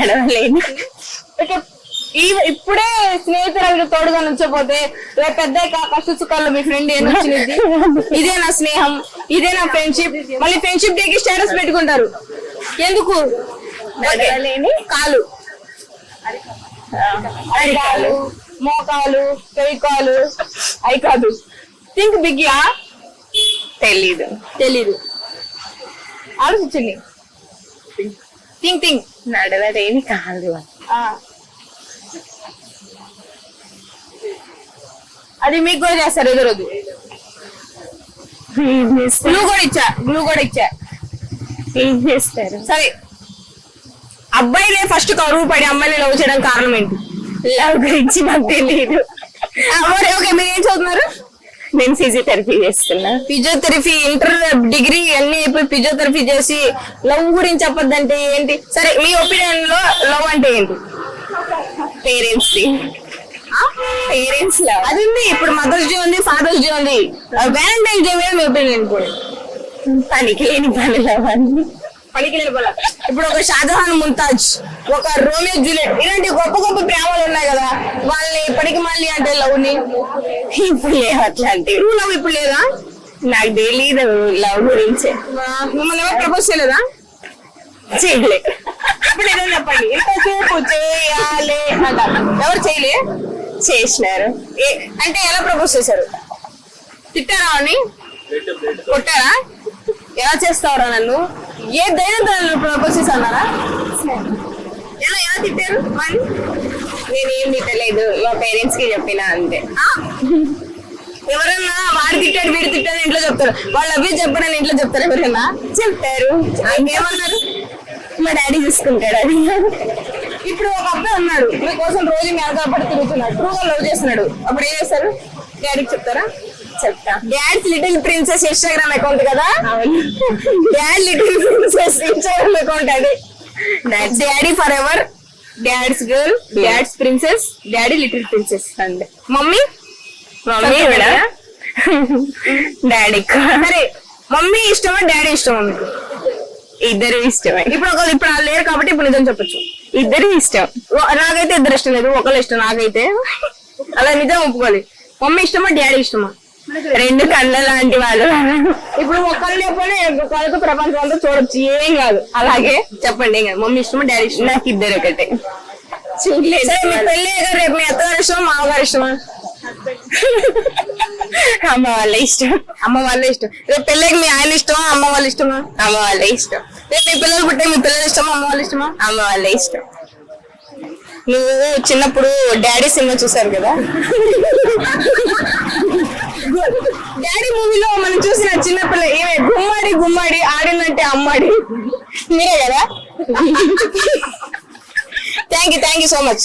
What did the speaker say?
నడవలేని ఇప్పుడే స్నేహితురాలకు తోడుగా నుంచోపోతే రేపు పెద్ద కష్ట సుఖాల్లో మీ ఫ్రెండ్ ఏం వచ్చింది? ఇదే నా స్నేహం ఇదే నా ఫ్రెండ్షిప్. మళ్ళీ ఫ్రెండ్షిప్ డేకి స్టేటస్ పెట్టుకుంటారు. ఎందుకు? కాలు. అరికాలు మోకాలు చెవికాలు అవి కాదు. థింక్ బిగ్ యా తెలీదు. తెలీదు. ఆలోచించండి. థింక్ నడవలేని కాదు అది మీకు కూడా చేస్తారు ఎదురొద్దు గ్లూ కూడా ఇచ్చా గ్లూ కూడా ఇచ్చా ఏం చేస్తారు సరే అబ్బాయిలే ఫస్ట్ కరువు పడి అమ్మాయిని లవ్ చేయడం కారణం ఏంటి లవ్ గురించి నాకు మరి ఓకే మీరు ఏం చదువుతున్నారు నేను ఫిజియోథెరపీ చేస్తున్నా. ఫిజియోథెరపీ ఇంటర్ డిగ్రీ అన్ని అయిపోయి ఫిజియోథెరపీ చేసి లవ్ గురించి చెప్పొద్దంటే ఏంటి? సరే మీ ఒపీనియన్లో లవ్ అంటే ఏంటి? పేరెంట్స్ పేరెంట్స్ లవ్ అది ఉంది. ఇప్పుడు మదర్స్ డే ఉంది ఫాదర్స్ డే ఉంది వ్యాలంటైన్స్ డే మీద మీ ఒపీనియన్ ఇప్పుడు పనికి లేని పనులు అవన్నీ. పనికి లేని పొల. ఇప్పుడు ఒక షాజహాన్ ముంతాజ్ ఒక రోమియో జూలియట్ ఇలాంటి గొప్ప గొప్ప ప్రేమలు ఉన్నాయి కదా వాళ్ళని పనికి మళ్ళీ అంటే లవ్ని? ఇప్పుడు లేవు అట్లాంటివి ట్రూ లవ్ ఇప్పుడు లేదా? నాకు తెలీదు లవ్ గురించే. మిమ్మల్ని ఎవరు ప్రపోజ్ చేయలేదా? చేయలే. ఇప్పుడు ఏదో చెప్పండి. ఇంతసేపు చేయాలి అంట. ఎవరు చేయలే? చేసినారు. ఏ- అంటే ఎలా ప్రపోజ్ చేశారు? తిట్టారా అని కొట్టారా? ఎలా చేస్తావరా నన్ను? ఏ నన్ను ప్రపోజ్ చేశారా ఎలా ఎలా తిట్టారు? మరి? నేనేం తిట్టలేదు. మా పేరెంట్స్కి చెప్పిన అంతే? ఎవరన్నా వాడు తిట్టాడు వీడు తిట్టాడు ఇంట్లో చెప్తారు. వాళ్ళు అవి చెప్పడని ఇంట్లో చెప్తారు ఎవరైనా? చెప్తారు. ఏమన్నారు మా డాడీ చూసుకుంటాడు అది. ఇప్పుడు ఒక అబ్బాయి ఉన్నాడు. మీకోసం రోజు మీ వెనకాల పడి తిరుగుతున్నాడు. ట్రూగా లవ్ చేస్తున్నాడు. అప్పుడు ఏం చేస్తారు? డాడీకి చెప్తారా? చెప్తా. Dad's little princess Instagram account కదా? Dad little princess Instagram account అది. Daddy forever dad's girl dad's princess daddy little princess అంతే. మమ్మీ మమ్మీ కూడా డాడీ సరే మమ్మీ ఇష్టమా డాడీ ఇష్టమా మీకు? ఇద్దరు ఇష్టమే. ఇప్పుడు ఒకళ్ళు ఇప్పుడు వాళ్ళు లేరు కాబట్టి ఇప్పుడు నిజం చెప్పొచ్చు. ఇద్దరు ఇష్టం. నాకైతే ఇద్దరు ఇష్టం లేదు ఒకళ్ళు ఇష్టం నాకైతే. అలా నిజం ఒప్పుకోవాలి. మమ్మీ ఇష్టమా డాడీ ఇష్టమా? రెండు కళ్ళ లాంటి వాళ్ళు. ఇప్పుడు ఒకళ్ళు లేకపోయినా ఒకళ్ళకి ప్రపంచం అంతా చూడొచ్చు. ఏం కాదు. అలాగే చెప్పండి మమ్మీ ఇష్టమా డాడీ ఇష్టమా? నాకు ఇద్దరు ఒకటే. చూడలేదు. రేపు మీ అత్తగారు ఇష్టమా మామగారు ఇష్టమా? అమ్మ వాళ్ళ ఇష్టం. అమ్మ వాళ్ళే ఇష్టం. రేపు పెళ్ళికి మీ ఆయన ఇష్టమా అమ్మ వాళ్ళు ఇష్టమా? అమ్మ వాళ్ళ ఇష్టం. రేపు మీ పిల్లలు పుట్టే మీ పిల్లలు ఇష్టమా అమ్మ వాళ్ళు ఇష్టమా? అమ్మ వాళ్ళ ఇష్టం. నువ్వు చిన్నప్పుడు డాడీ సినిమా చూసారు కదా? డాడీ మూవీలో మనం చూసిన చిన్నపిల్ల ఏమే గుమ్మడి గుమ్మడి ఆడినంటే అమ్మాడి. మీరే కదా? Thank you thank you so much